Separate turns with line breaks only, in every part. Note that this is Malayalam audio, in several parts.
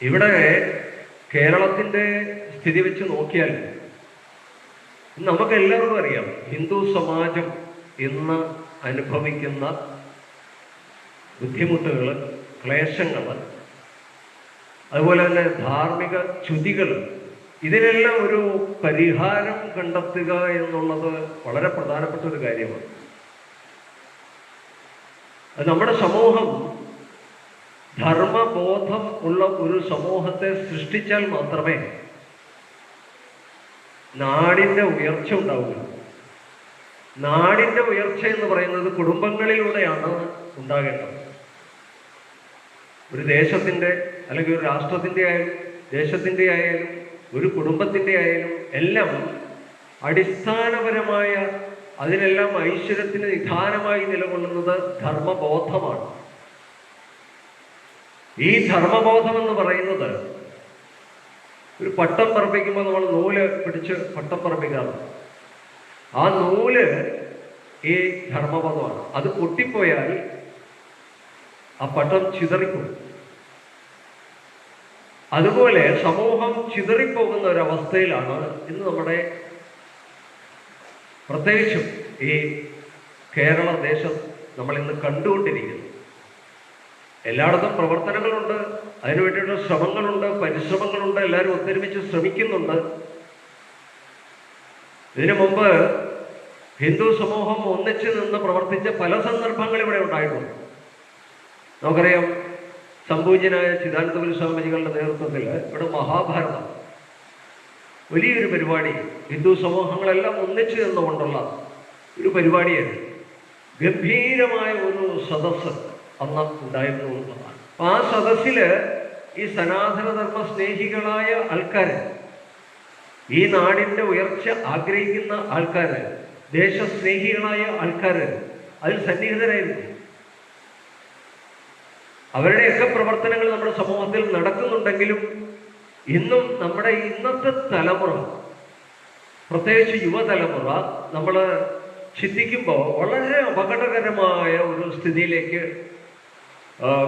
ഇവിടെ കേരളത്തിന്റെ സ്ഥിതി വെച്ച് നോക്കിയാൽ നമുക്ക് എല്ലാവർക്കും അറിയാം ഹിന്ദു സമാജം ഇന്ന് അനുഭവിക്കുന്ന ബുദ്ധിമുട്ടുകൾ ക്ലേശങ്ങൾ അതുപോലെ തന്നെ ധാർമ്മിക ചുതികൾ ഇതിനെല്ലാം ഒരു പരിഹാരം കണ്ടെത്തുക എന്നുള്ളത് വളരെ പ്രധാനപ്പെട്ട ഒരു കാര്യമാണ്. നമ്മുടെ സമൂഹം ധർമ്മബോധം ഉള്ള ഒരു സമൂഹത്തെ സൃഷ്ടിച്ചാൽ മാത്രമേ നാടിന്റെ ഉയർച്ച ഉണ്ടാവുകയുള്ളൂ. നാടിന്റെ ഉയർച്ച എന്ന് പറയുന്നത് കുടുംബങ്ങളിലൂടെയാണ് ഉണ്ടാകേണ്ടത്. ഒരു ദേശത്തിന്റെ അല്ലെങ്കിൽ ഒരു രാഷ്ട്രത്തിന്റെ ആയാലും ദേശത്തിന്റെ ആയാലും ഒരു കുടുംബത്തിന്റെ ആയാലും എല്ലാം അടിസ്ഥാനപരമായ അതിനെല്ലാം ഐശ്വര്യത്തിന് നിധാനമായി നിലകൊള്ളുന്നത് ധർമ്മബോധമാണ്. ഈ ധർമ്മബോധം എന്ന് പറയുന്നത് ഒരു പട്ടം പറപ്പിക്കുമ്പോൾ നമ്മൾ നൂൽ പിടിച്ച് പട്ടം പറപ്പിക്കാറുണ്ട് ആ നൂൽ ഈ ധർമ്മപദമാണ് അത് പൊട്ടിപ്പോയാൽ ആ പട്ടം ചിതറിക്കും അതുപോലെ സമൂഹം ചിതറിപ്പോകുന്ന ഒരവസ്ഥയിലാണ് ഇന്ന് നമ്മുടെ പ്രത്യേകിച്ചും ഈ കേരള ദേശം നമ്മൾ ഇന്ന് കണ്ടുകൊണ്ടിരിക്കുന്നത്. എല്ലായിടത്തും പ്രവർത്തനങ്ങളുണ്ട്. അതിനുവേണ്ടിയുള്ള ശ്രമങ്ങളുണ്ട് പരിശ്രമങ്ങളുണ്ട്. എല്ലാവരും ഒത്തൊരുമിച്ച് ശ്രമിക്കുന്നുണ്ട്. ഇതിനു മുമ്പ് ഹിന്ദു സമൂഹം ഒന്നിച്ച് നിന്ന് പ്രവർത്തിച്ച പല സന്ദർഭങ്ങൾ ഇവിടെ ഉണ്ടായിട്ടുണ്ട്. നമുക്കറിയാം സംപൂജ്യനായ ചിദാനന്ദപുരി സ്വാമിജികളുടെ നേതൃത്വത്തിൽ ഇവിടെ മഹാഭാരതം. വലിയൊരു പരിപാടി. ഹിന്ദു സമൂഹങ്ങളെല്ലാം ഒന്നിച്ചു നിന്നുകൊണ്ടുള്ള ഒരു പരിപാടിയാണ് ഗംഭീരമായ ഒരു സദസ്സ്. അന്ന് ഉണ്ടായിരുന്നു എന്നുള്ളതാണ് ആ സദസ്സിൽ ഈ സനാതനധർമ്മ സ്നേഹികളായ ആൾക്കാർ ഈ നാടിന്റെ ഉയർച്ച ആഗ്രഹിക്കുന്ന ആൾക്കാർ ദേശസ്നേഹികളായ ആൾക്കാർ അതിൽ സന്നിഹിതരായിരുന്നു അവരുടെയൊക്കെ പ്രവർത്തനങ്ങൾ നമ്മുടെ സമൂഹത്തിൽ നടക്കുന്നുണ്ടെങ്കിലും ഇന്നും നമ്മുടെ ഇന്നത്തെ തലമുറ പ്രത്യേകിച്ച് യുവതലമുറ നമ്മൾ ചിന്തിക്കുമ്പോൾ വളരെ അപകടകരമായ ഒരു സ്ഥിതിയിലേക്ക്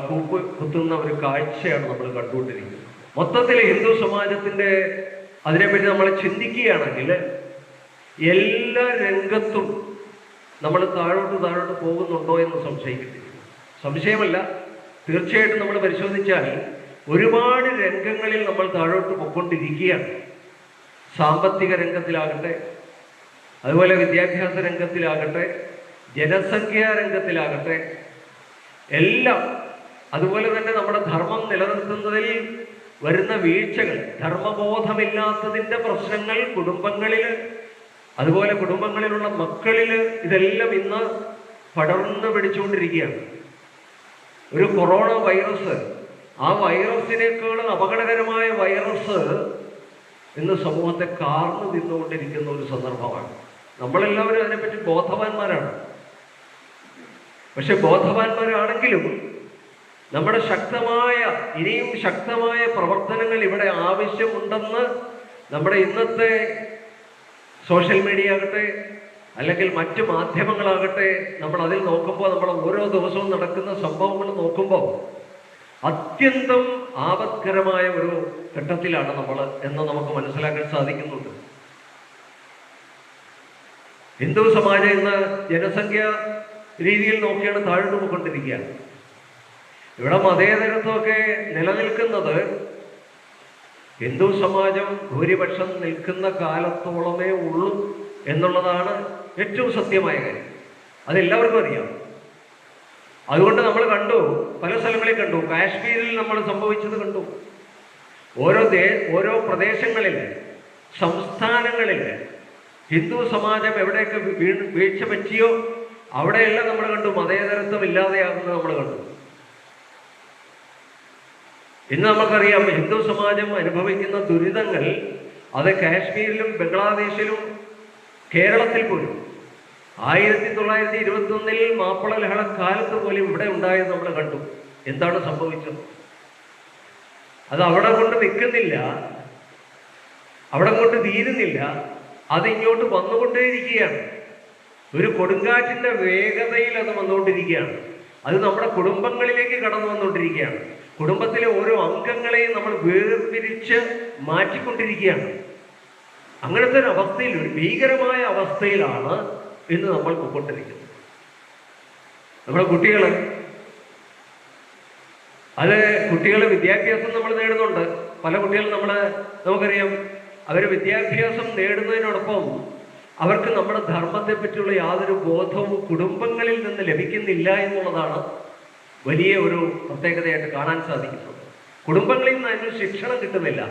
കൂപ്പ് കുത്തുന്ന ഒരു കാഴ്ചയാണ് നമ്മൾ കണ്ടുകൊണ്ടിരിക്കുന്നത്. മൊത്തത്തിൽ ഹിന്ദു സമാജത്തിന്റെ അതിനെപ്പറ്റി നമ്മൾ ചിന്തിക്കുകയാണെങ്കിൽ എല്ലാ രംഗത്തും നമ്മൾ താഴോട്ട് താഴോട്ട് പോകുന്നുണ്ടോ എന്ന് സംശയിക്കുന്നില്ല സംശയമല്ല. തീർച്ചയായിട്ടും നമ്മൾ പരിശോധിച്ചാൽ ഒരുപാട് രംഗങ്ങളിൽ നമ്മൾ താഴോട്ട് പൊക്കൊണ്ടിരിക്കുകയാണ് സാമ്പത്തിക രംഗത്തിലാകട്ടെ അതുപോലെ വിദ്യാഭ്യാസ രംഗത്തിലാകട്ടെ ജനസംഖ്യാ രംഗത്തിലാകട്ടെ എല്ലാം. അതുപോലെ തന്നെ നമ്മുടെ ധർമ്മം നിലനിർത്തുന്നതിൽ വരുന്ന വീഴ്ചകൾ ധർമ്മബോധമില്ലാത്തതിന്റെ പ്രശ്നങ്ങൾ കുടുംബങ്ങളിൽ അതുപോലെ കുടുംബങ്ങളിലുള്ള മക്കളിൽ ഇതെല്ലാം ഇന്ന് പടർന്നു പിടിച്ചുകൊണ്ടിരിക്കുകയാണ്. ഒരു കൊറോണ വൈറസ് ആ വൈറസിനേക്കാളും അപകടകരമായ വൈറസ് ഇന്ന് സമൂഹത്തെ കാർന്നു നിന്നുകൊണ്ടിരിക്കുന്ന ഒരു സന്ദർഭമാണ്. നമ്മളെല്ലാവരും അതിനെപ്പറ്റി ബോധവാന്മാരാണ്. പക്ഷെ ബോധവാന്മാരാണെങ്കിലും നമ്മുടെ ശക്തമായ ഇനിയും ശക്തമായ പ്രവർത്തനങ്ങൾ ഇവിടെ ആവശ്യമുണ്ടെന്ന് നമ്മുടെ ഇന്നത്തെ സോഷ്യൽ മീഡിയ ആകട്ടെ അല്ലെങ്കിൽ മറ്റു മാധ്യമങ്ങളാകട്ടെ നമ്മൾ അതിൽ നോക്കുമ്പോൾ നമ്മൾ ഓരോ ദിവസവും നടക്കുന്ന സംഭവങ്ങൾ നോക്കുമ്പോൾ അത്യന്തം ആപത്കരമായ ഒരു ഘട്ടത്തിലാണ് നമ്മൾ എന്ന് നമുക്ക് മനസ്സിലാക്കാൻ സാധിക്കുന്നുണ്ട്. ഹിന്ദു സമാജം ഇന്ന് ജനസംഖ്യ രീതിയിൽ നോക്കിയാണ് താഴ്ന്നു പോയിക്കൊണ്ടിരിക്കുക ഇവിടെ മതേതരത്വമൊക്കെ നിലനിൽക്കുന്നത് ഹിന്ദു സമാജം ഭൂരിപക്ഷം നിൽക്കുന്ന കാലത്തോളമേ ഉള്ളൂ എന്നുള്ളതാണ് ഏറ്റവും സത്യമായ കാര്യം. അതെല്ലാവർക്കും അറിയാം. അതുകൊണ്ട് നമ്മൾ കണ്ടു പല സ്ഥലങ്ങളിൽ കണ്ടു കാശ്മീരിൽ നമ്മൾ സംഭവിച്ചത് കണ്ടു. ഓരോ ദേ ഓരോ പ്രദേശങ്ങളിൽ സംസ്ഥാനങ്ങളിൽ ഹിന്ദു സമാജം എവിടെയൊക്കെ വീഴ്ച പറ്റിയോ അവിടെയെല്ലാം നമ്മൾ കണ്ടു മതേതരത്വം ഇല്ലാതെയാകുന്നത് നമ്മൾ കണ്ടു. ഇന്ന് നമുക്കറിയാം ഹിന്ദു സമാജം അനുഭവിക്കുന്ന ദുരിതങ്ങൾ അത് കാശ്മീരിലും ബംഗ്ലാദേശിലും കേരളത്തിൽ പോലും. ആയിരത്തി തൊള്ളായിരത്തി ഇരുപത്തി ഒന്നിൽ മാപ്പിള ലഹള കാലത്ത് പോലും ഇവിടെ ഉണ്ടായത് നമ്മൾ കണ്ടു. എന്താണ് സംഭവിച്ചത്? അത് അവിടെ കൊണ്ട് നിൽക്കുന്നില്ല. അവിടെ കൊണ്ട് തീരുന്നില്ല അത് ഇങ്ങോട്ട് വന്നുകൊണ്ടേയിരിക്കുകയാണ്. ഒരു കൊടുങ്കാറ്റിന്റെ വേഗതയിൽ അത് വന്നുകൊണ്ടിരിക്കുകയാണ്. അത് നമ്മുടെ കുടുംബങ്ങളിലേക്ക് കടന്നു വന്നുകൊണ്ടിരിക്കുകയാണ്. കുടുംബത്തിലെ ഓരോ അംഗങ്ങളെയും നമ്മൾ വേർതിരിച്ച് മാറ്റിക്കൊണ്ടിരിക്കുകയാണ്. അങ്ങനത്തെ ഒരു അവസ്ഥയിൽ ഒരു ഭീകരമായ അവസ്ഥയിലാണ് ഇന്ന് നമ്മൾ പൊക്കൊണ്ടിരിക്കുന്നത്. നമ്മുടെ കുട്ടികൾ അത് കുട്ടികളെ വിദ്യാഭ്യാസം നമ്മൾ നേടുന്നുണ്ട്. പല കുട്ടികളും നമ്മൾ നമുക്കറിയാം അവർ വിദ്യാഭ്യാസം നേടുന്നതിനോടൊപ്പം അവർക്ക് നമ്മുടെ ധർമ്മത്തെ പറ്റിയുള്ള യാതൊരു ബോധവും കുടുംബങ്ങളിൽ നിന്ന് ലഭിക്കുന്നില്ല എന്നുള്ളതാണ് വലിയ ഒരു പ്രത്യേകതയായിട്ട് കാണാൻ സാധിക്കുന്നത്. കുടുംബങ്ങളിൽ നിന്ന് അതിനൊരു ശിക്ഷണം കിട്ടുന്നില്ല.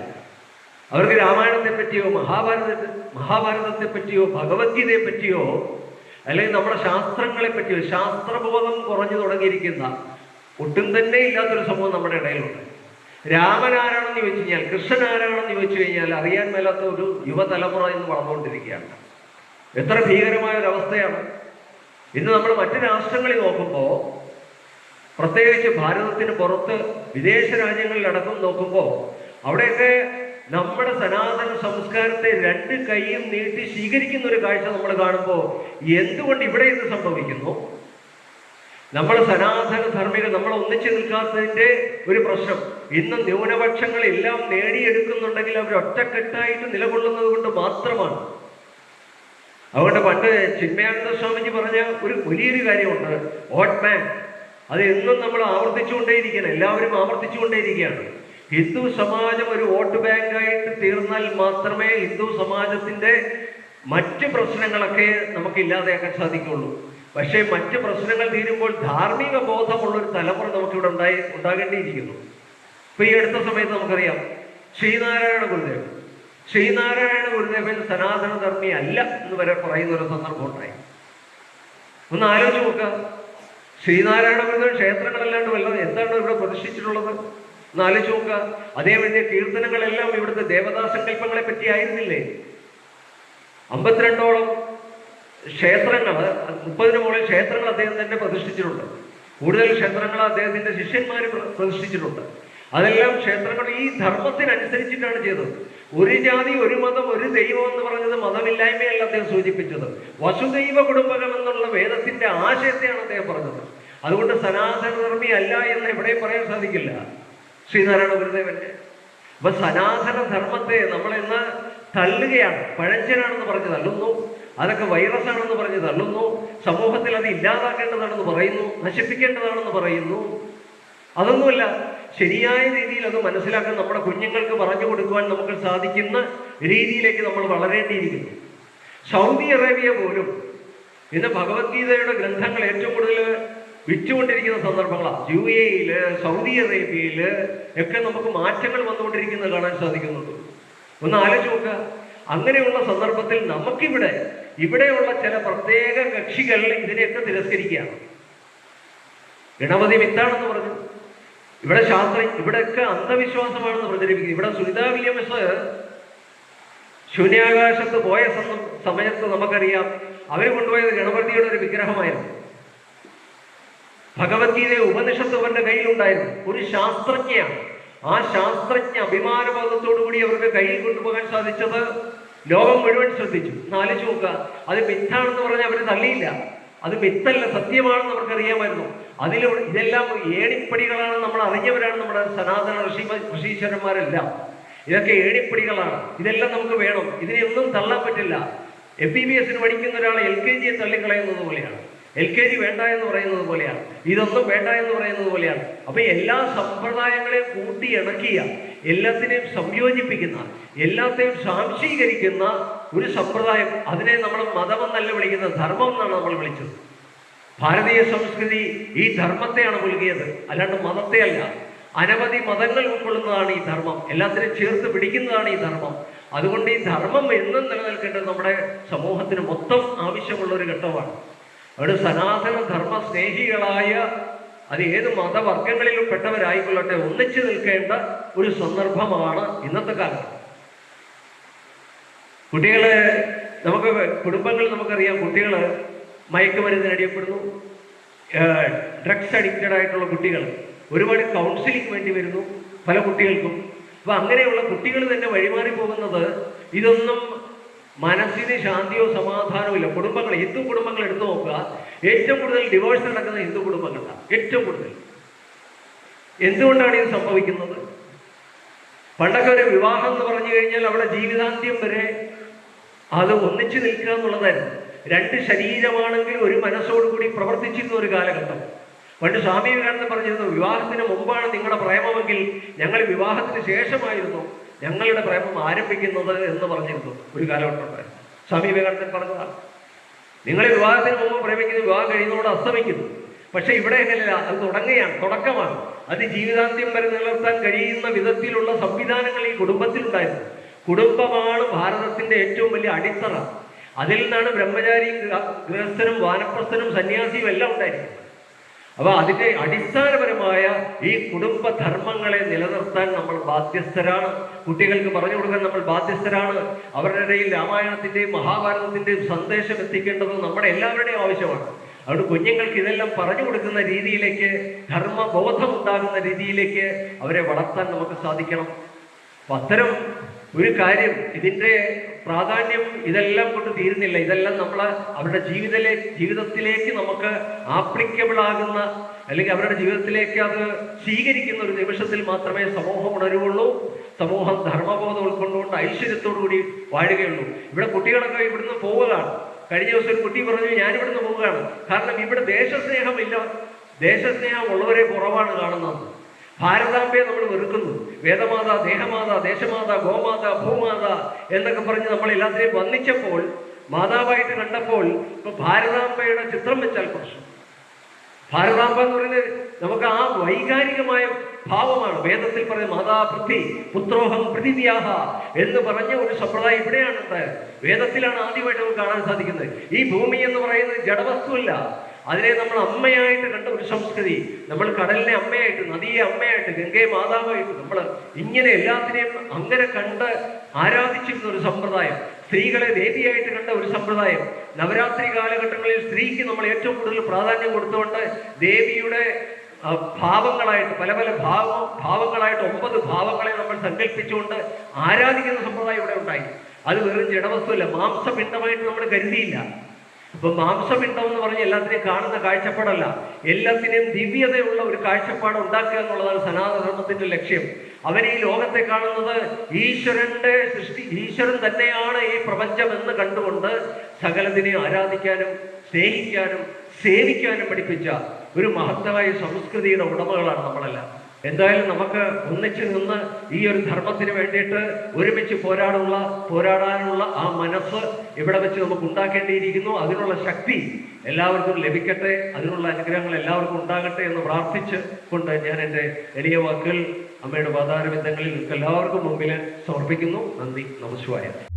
അവർക്ക് രാമായണത്തെ പറ്റിയോ മഹാഭാരത മഹാഭാരതത്തെ പറ്റിയോ ഭഗവത്ഗീതയെ പറ്റിയോ അല്ലെങ്കിൽ നമ്മുടെ ശാസ്ത്രങ്ങളെ പറ്റിയോ ശാസ്ത്രബോധം കുറഞ്ഞു തുടങ്ങിയിരിക്കുന്ന ഒട്ടും തന്നെ ഇല്ലാത്തൊരു സംഭവം നമ്മുടെ ഇടയിലുണ്ട്. രാമൻ ആരാണെന്ന് ചോദിച്ചു കഴിഞ്ഞാൽ കൃഷ്ണൻ ചോദിച്ചു കഴിഞ്ഞാൽ അറിയാൻ മേലാത്ത ഒരു യുവതലമുറ ഇന്ന് വളർന്നുകൊണ്ടിരിക്കുകയാണ്. എത്ര ഭീകരമായ ഒരവസ്ഥയാണ് ഇന്ന് നമ്മൾ മറ്റ് രാഷ്ട്രങ്ങളിൽ നോക്കുമ്പോൾ പ്രത്യേകിച്ച് ഭാരതത്തിന് പുറത്ത് വിദേശ രാജ്യങ്ങളിലടക്കം നോക്കുമ്പോൾ അവിടെയൊക്കെ നമ്മുടെ സനാതന സംസ്കാരത്തെ രണ്ട് കൈയും നീട്ടി സ്വീകരിക്കുന്ന ഒരു കാഴ്ച നമ്മൾ കാണുമ്പോൾ എന്തുകൊണ്ട് ഇവിടെ ഇത് സംഭവിക്കുന്നു? നമ്മൾ സനാതന ധർമ്മികൾ നമ്മൾ ഒന്നിച്ചു നിൽക്കാത്തതിന്റെ ഒരു പ്രശ്നം. ഇന്ന് ന്യൂനപക്ഷങ്ങളെല്ലാം നേടിയെടുക്കുന്നുണ്ടെങ്കിൽ അവർ ഒറ്റക്കെട്ടായിട്ട് നിലകൊള്ളുന്നത് കൊണ്ട് മാത്രമാണ്. അതുകൊണ്ട് പണ്ട് ചിന്മയാനന്ദ സ്വാമിജി പറഞ്ഞ ഒരു വലിയൊരു കാര്യമുണ്ട്. ഓട്ട് മാൻ അത് എന്നും നമ്മൾ ആവർത്തിച്ചുകൊണ്ടേയിരിക്കുകയാണ്. എല്ലാവരും ആവർത്തിച്ചുകൊണ്ടേയിരിക്കുകയാണ്. ഹിന്ദു സമാജം ഒരു വോട്ട് ബാങ്കായിട്ട് തീർന്നാൽ മാത്രമേ ഹിന്ദു സമാജത്തിന്റെ മറ്റ് പ്രശ്നങ്ങളൊക്കെ നമുക്ക് ഇല്ലാതെയാക്കാൻ സാധിക്കുള്ളൂ പക്ഷേ മറ്റ് പ്രശ്നങ്ങൾ തീരുമ്പോൾ ധാർമ്മിക ബോധമുള്ള ഒരു തലമുറ നമുക്കിവിടെ ഉണ്ടായി ഉണ്ടാകേണ്ടിയിരിക്കുന്നു. ഇപ്പൊ ഈ അടുത്ത സമയത്ത് നമുക്കറിയാം. ശ്രീനാരായണ ഗുരുദേവ് ശ്രീനാരായണ ഗുരുദേവൻ സനാതനധർമ്മി അല്ല എന്ന് വരെ പറയുന്ന ഒരു സന്ദർഭം ഉണ്ടായി ഒന്ന് ആലോചിച്ച് നോക്കുക ശ്രീനാരായണ ഗുരുദേവൻ ക്ഷേത്രങ്ങളല്ലാണ്ട് വല്ലതും എന്താണ് ഇവിടെ പ്രതിഷ്ഠിച്ചിട്ടുള്ളത്? ഒന്ന് ആലോചിച്ച് നോക്കുക അതേ വലിയ കീർത്തനങ്ങളെല്ലാം ഇവിടുത്തെ ദേവതാ സങ്കല്പങ്ങളെ പറ്റി ആയിരുന്നില്ലേ? അമ്പത്തിരണ്ടോളം ക്ഷേത്രങ്ങൾ മുപ്പതിന് മുകളിൽ ക്ഷേത്രങ്ങൾ അദ്ദേഹം തന്നെ പ്രതിഷ്ഠിച്ചിട്ടുണ്ട്. കൂടുതൽ ക്ഷേത്രങ്ങൾ അദ്ദേഹത്തിന്റെ ശിഷ്യന്മാർ പ്രതിഷ്ഠിച്ചിട്ടുണ്ട്. അതെല്ലാം ക്ഷേത്രങ്ങൾ ഈ ധർമ്മത്തിനനുസരിച്ചിട്ടാണ് ചെയ്തത്. ഒരു ജാതി ഒരു മതം ഒരു ദൈവം എന്ന് പറഞ്ഞത് മതമില്ലായ്മയല്ല അദ്ദേഹം സൂചിപ്പിച്ചത്. വസുദൈവ കുടുംബകം എന്നുള്ള വേദത്തിന്റെ ആശയത്തെയാണ് അദ്ദേഹം പറഞ്ഞത്. അതുകൊണ്ട് സനാതനധർമ്മി അല്ല എന്ന് എവിടെയും പറയാൻ സാധിക്കില്ല. ശ്രീനാരായണ ഗുരുദേവന്റെ. അപ്പൊ സനാതന ധർമ്മത്തെ നമ്മൾ ഇന്ന് തള്ളുകയാണ് പഴഞ്ചനാണെന്ന് പറഞ്ഞ് തള്ളുന്നു. അതൊക്കെ വൈറസ് ആണെന്ന് പറഞ്ഞ് തള്ളുന്നു. സമൂഹത്തിൽ അത് ഇല്ലാതാക്കേണ്ടതാണെന്ന് പറയുന്നു. നശിപ്പിക്കേണ്ടതാണെന്ന് പറയുന്നു. അതൊന്നുമല്ല ശരിയായ രീതിയിൽ അത് മനസ്സിലാക്കാൻ നമ്മുടെ കുഞ്ഞുങ്ങൾക്ക് പറഞ്ഞു കൊടുക്കുവാൻ നമുക്ക് സാധിക്കുന്ന രീതിയിലേക്ക് നമ്മൾ വളരേണ്ടിയിരിക്കുന്നു. സൗദി അറേബ്യ പോലും ഇന്ന് ഭഗവത്ഗീതയുടെ ഗ്രന്ഥങ്ങൾ ഏറ്റവും കൂടുതൽ വിറ്റുകൊണ്ടിരിക്കുന്ന സന്ദർഭങ്ങളാണ് യു എയിൽ സൗദി അറേബ്യയിൽ ഒക്കെ നമുക്ക് മാറ്റങ്ങൾ വന്നുകൊണ്ടിരിക്കുന്നത് കാണാൻ സാധിക്കുന്നുണ്ട്. ഒന്ന് ആലോചിച്ച് നോക്കുക. അങ്ങനെയുള്ള സന്ദർഭത്തിൽ നമുക്കിവിടെ ഇവിടെയുള്ള ചില പ്രത്യേക കക്ഷികൾ ഇതിനെയൊക്കെ തിരസ്കരിക്കുകയാണ്. ഗണപതി മിത്താണെന്ന് പറഞ്ഞു ഇവിടെ ശാസ്ത്ര ഇവിടെയൊക്കെ അന്ധവിശ്വാസമാണെന്ന് പ്രചരിപ്പിക്കുന്നത് ഇവിടെ സുനിതാ വില്യംസ് ശൂന്യാകാശത്ത് പോയ സമയത്ത് നമുക്കറിയാം. അവർ കൊണ്ടുപോയത് ഗണപതിയുടെ ഒരു വിഗ്രഹമായിരുന്നു. ഭഗവത്ഗീത ഉപനിഷത്ത് അവരുടെ കയ്യിലുണ്ടായിരുന്നു. ഒരു ശാസ്ത്രജ്ഞയാണ്. ആ ശാസ്ത്രജ്ഞ അഭിമാനബോധത്തോടുകൂടി അവർക്ക് കയ്യിൽ കൊണ്ടുപോകാൻ സാധിച്ചത് ലോകം മുഴുവൻ ശ്രദ്ധിച്ചു. നാലിച്ചു നോക്കുക. അത് മിത്താണെന്ന് പറഞ്ഞാൽ അവർ തള്ളിയില്ല. അത് വിത്തല്ല സത്യമാണെന്ന് അവർക്കറിയാമായിരുന്നു അതിലൂടെ ഇതെല്ലാം ഏണിപ്പടികളാണ് നമ്മൾ അറിഞ്ഞവരാണ് നമ്മുടെ സനാതന ഋഷി ഋഷീശ്വരന്മാരെല്ലാം. ഇതൊക്കെ ഏണിപ്പടികളാണ്. ഇതെല്ലാം നമുക്ക് വേണം. ഇതിനെയൊന്നും തള്ളാൻ പറ്റില്ല. എം ബി ബി എസിന് പഠിക്കുന്ന ഒരാൾ എൽ കെ ജിയെ തള്ളിക്കളയുന്നത് പോലെയാണ്. എൽ കെ ജി വേണ്ട എന്ന് പറയുന്നത് പോലെയാണ്. ഇതൊന്നും വേണ്ട എന്ന് പറയുന്നത് പോലെയാണ്. അപ്പൊ എല്ലാ സമ്പ്രദായങ്ങളെയും കൂട്ടി ഇണക്കിയ എല്ലാത്തിനെയും സംയോജിപ്പിക്കുന്ന എല്ലാത്തെയും സാംശീകരിക്കുന്ന ഒരു സമ്പ്രദായം. അതിനെ നമ്മൾ മതമെന്നല്ല വിളിക്കുന്നത് ധർമ്മം എന്നാണ് നമ്മൾ വിളിച്ചത്. ഭാരതീയ സംസ്കൃതി ഈ ധർമ്മത്തെയാണ് മുൽകിയത് അല്ലാണ്ട് മതത്തെ അല്ല. അനവധി മതങ്ങൾ ഉൾക്കൊള്ളുന്നതാണ് ഈ ധർമ്മം. എല്ലാത്തിനെയും ചേർത്ത് പിടിക്കുന്നതാണ് ഈ ധർമ്മം. അതുകൊണ്ട് ഈ ധർമ്മം എന്നും നിലനിൽക്കേണ്ടത് നമ്മുടെ സമൂഹത്തിന് മൊത്തം ആവശ്യമുള്ള ഒരു ഘട്ടമാണ്. അവിടെ സനാതന ധർമ്മ സ്നേഹികളായ അത് ഏത് മതവർഗങ്ങളിലും പെട്ടവരായിക്കൊള്ളട്ടെ ഒന്നിച്ചു നിൽക്കേണ്ട ഒരു സന്ദർഭമാണ് ഇന്നത്തെ കാലത്ത്. കുട്ടികൾ നമുക്ക് കുടുംബങ്ങൾ നമുക്കറിയാം കുട്ടികൾ മയക്കുമരുന്നിന് അടിയപ്പെടുന്നു ഡ്രഗ്സ് അഡിക്റ്റഡ് ആയിട്ടുള്ള കുട്ടികൾ ഒരുപാട് കൗൺസിലിംഗ് വേണ്ടി വരുന്നു പല കുട്ടികൾക്കും. അപ്പൊ അങ്ങനെയുള്ള കുട്ടികൾ തന്നെ വഴിമാറി പോകുന്നത് ഇതൊന്നും മനസ്സിന് ശാന്തിയോ സമാധാനമോ ഇല്ല. കുടുംബങ്ങൾ ഹിന്ദു കുടുംബങ്ങൾ എടുത്തു നോക്കുക. ഏറ്റവും കൂടുതൽ ഡിവോഴ്സ് നടക്കുന്ന ഹിന്ദു കുടുംബങ്ങളാണ് ഏറ്റവും കൂടുതൽ. എന്തുകൊണ്ടാണ് ഇത് സംഭവിക്കുന്നത്? പണ്ടൊക്കെ ഒരു വിവാഹം എന്ന് പറഞ്ഞു കഴിഞ്ഞാൽ അവിടെ ജീവിതാന്ത്യം വരെ അത് ഒന്നിച്ചു നിൽക്കുക എന്നുള്ളതായിരുന്നു. രണ്ട് ശരീരമാണെങ്കിൽ ഒരു മനസ്സോടുകൂടി പ്രവർത്തിച്ചിരുന്ന ഒരു കാലഘട്ടം. പണ്ട് സ്വാമി വിവേകാനന്ദൻ പറഞ്ഞിരുന്നു വിവാഹത്തിന് മുമ്പാണ് നിങ്ങളുടെ പ്രേമമെങ്കിൽ ഞങ്ങൾ വിവാഹത്തിന് ശേഷമായിരുന്നു. ഞങ്ങളുടെ പ്രേമം ആരംഭിക്കുന്നത് എന്ന് പറഞ്ഞിരുന്നു. ഒരു കാലഘട്ടം ഉണ്ടായിരുന്നു സ്വാമി വിവേകാനന്ദൻ പറഞ്ഞതാണ്. നിങ്ങൾ വിവാഹത്തിന് പോകുമ്പോൾ പ്രേമിക്കുന്നു വിവാഹം കഴിയുന്നതോട് അസ്തമിക്കുന്നു. പക്ഷെ ഇവിടെ എങ്ങനെയല്ല അത് തുടങ്ങുകയാണ് തുടക്കമാണ്. അത് ജീവിതാന്ത്യം വരെ നിലനിർത്താൻ കഴിയുന്ന വിധത്തിലുള്ള സംവിധാനങ്ങൾ ഈ കുടുംബത്തിലുണ്ടായിരുന്നു. കുടുംബമാണ് ഭാരതത്തിന്റെ ഏറ്റവും വലിയ അടിത്തറ. അതിൽ നിന്നാണ് ബ്രഹ്മചാരി ഗൃഹ- ഗൃഹസ്ഥനും വാനപ്രസ്ഥനും സന്യാസിയും എല്ലാം ഉണ്ടായിരിക്കുന്നത്. അപ്പൊ അതിന്റെ അടിസ്ഥാനപരമായ ഈ കുടുംബ ധർമ്മങ്ങളെ നിലനിർത്താൻ നമ്മൾ ബാധ്യസ്ഥരാണ്. കുട്ടികൾക്ക് പറഞ്ഞു കൊടുക്കാൻ നമ്മൾ ബാധ്യസ്ഥരാണ്. അവരുടെ ഇടയിൽ രാമായണത്തിന്റെയും മഹാഭാരതത്തിന്റെയും സന്ദേശം എത്തിക്കേണ്ടത് നമ്മുടെ എല്ലാവരുടെയും ആവശ്യമാണ്. അതുകൊണ്ട് കുഞ്ഞുങ്ങൾക്ക് ഇതെല്ലാം പറഞ്ഞു കൊടുക്കുന്ന രീതിയിലേക്ക് ധർമ്മബോധം ഉണ്ടാകുന്ന രീതിയിലേക്ക് അവരെ വളർത്താൻ നമുക്ക് സാധിക്കണം. അപ്പൊ അത്തരം ഒരു കാര്യം ഇതിന്റെ പ്രാധാന്യം ഇതെല്ലാം കൊണ്ട് തീരുന്നില്ല. ഇതെല്ലാം നമ്മൾ അവരുടെ ജീവിതത്തിലെ ജീവിതത്തിലേക്ക് നമുക്ക് ആപ്ലിക്കബിൾ ആകുന്ന അല്ലെങ്കിൽ അവരുടെ ജീവിതത്തിലേക്ക് അത് സ്വീകരിക്കുന്ന ഒരു നിമിഷത്തിൽ മാത്രമേ സമൂഹം ഉണരുകയുള്ളൂ. സമൂഹം ധർമ്മബോധം ഉൾക്കൊണ്ടുകൊണ്ട് ഐശ്വര്യത്തോടു കൂടി വാഴുകയുള്ളൂ. ഇവിടെ കുട്ടികളൊക്കെ ഇവിടുന്ന് പോവുകയാണ്. കഴിഞ്ഞ ദിവസം ഒരു കുട്ടി പറഞ്ഞു ഞാൻ ഇവിടുന്ന് പോവുകയാണ്. കാരണം ഇവിടെ ദേശസ്നേഹമില്ല. ദേശസ്നേഹം ഉള്ളവരെ കുറവാണ് കാണുന്നത്. ഭാരതാംബയെ നമ്മൾ വെറുക്കുന്നു. വേദമാത ദേഹമാത ദേശമാത ഗോമാത ഭൂമാത എന്നൊക്കെ പറഞ്ഞ് നമ്മൾ എല്ലാത്തിനെയും വന്നിച്ചപ്പോൾ മാതാവായിട്ട് കണ്ടപ്പോൾ ഇപ്പൊ ഭാരതാംബയുടെ ചിത്രം വെച്ചാൽ പ്രശ്നം ഭാരതാംബ എന്ന് പറയുന്നത് നമുക്ക് ആ വൈകാരികമായ ഭാവമാണ്. വേദത്തിൽ പറയുന്ന മാതാ പൃഥ്വി പുത്രോഹം പൃഥിവ്യാഹ എന്ന് പറഞ്ഞ ഒരു സമ്പ്രദായം ഇവിടെയാണ് വേദത്തിലാണ് ആദ്യമായിട്ട് നമുക്ക് കാണാൻ സാധിക്കുന്നത്. ഈ ഭൂമി എന്ന് പറയുന്നത് ജഡവസ്തുവല്ല. അതിനെ നമ്മൾ അമ്മയായിട്ട് കണ്ട ഒരു സംസ്കൃതി. നമ്മൾ കടലിനെ അമ്മയായിട്ട് നദിയെ അമ്മയായിട്ട് ഗംഗയെ മാതാവായിട്ട് നമ്മൾ ഇങ്ങനെ എല്ലാത്തിനെയും അങ്ങനെ കണ്ട് ആരാധിച്ചിരുന്ന ഒരു സമ്പ്രദായം. സ്ത്രീകളെ ദേവിയായിട്ട് കണ്ട ഒരു സമ്പ്രദായം. നവരാത്രി കാലഘട്ടങ്ങളിൽ സ്ത്രീക്ക് നമ്മൾ ഏറ്റവും കൂടുതൽ പ്രാധാന്യം കൊടുത്തുകൊണ്ട് ദേവിയുടെ ഭാവങ്ങളായിട്ട് പല പല ഭാവ ഭാവങ്ങളായിട്ട് ഒമ്പത് ഭാവങ്ങളെ നമ്മൾ സങ്കല്പിച്ചുകൊണ്ട് ആരാധിക്കുന്ന സമ്പ്രദായം ഇവിടെ ഉണ്ടായി. അത് വെറും ജഡവസ്തുവല്ല മാംസപിണ്ഡമായിട്ട് നമ്മൾ കരുതിയില്ല. അപ്പൊ മാംസമിണ്ടോ എന്ന് പറഞ്ഞ് എല്ലാത്തിനെയും കാണുന്ന കാഴ്ചപ്പാടല്ല. എല്ലാത്തിനെയും ദിവ്യതയുള്ള ഒരു കാഴ്ചപ്പാട് ഉണ്ടാക്കുക എന്നുള്ളതാണ് സനാതനധർമ്മത്തിന്റെ ലക്ഷ്യം. അവൻ ഈ ലോകത്തെ കാണുന്നത് ഈശ്വരന്റെ സൃഷ്ടി ഈശ്വരൻ തന്നെയാണ് ഈ പ്രപഞ്ചം എന്ന് കണ്ടുകൊണ്ട് സകലത്തിനെ ആരാധിക്കാനും സ്നേഹിക്കാനും സേവിക്കാനും പഠിപ്പിച്ച ഒരു മഹത്തായ സംസ്കൃതിയുടെ ഉടമകളാണ് നമ്മളെല്ലാം. എന്തായാലും നമുക്ക് ഒന്നിച്ചു നിന്ന് ഈ ഒരു ധർമ്മത്തിന് വേണ്ടിയിട്ട് ഒരുമിച്ച് പോരാടുള്ള പോരാടാനുള്ള ആ മനസ്സ് ഇവിടെ വെച്ച് നമുക്ക് ഉണ്ടാക്കേണ്ടിയിരിക്കുന്നു. അതിനുള്ള ശക്തി എല്ലാവർക്കും ലഭിക്കട്ടെ. അതിനുള്ള അനുഗ്രഹങ്ങൾ എല്ലാവർക്കും ഉണ്ടാകട്ടെ എന്ന് പ്രാർത്ഥിച്ച് കൊണ്ട് ഞാൻ എന്റെ എളിയ വാക്കുകൾ അമ്മയുടെ പാതാരബന്ധങ്ങളിൽ നിങ്ങൾക്ക് എല്ലാവർക്കും മുമ്പിൽ സമർപ്പിക്കുന്നു. നന്ദി. നമസ്കാരം.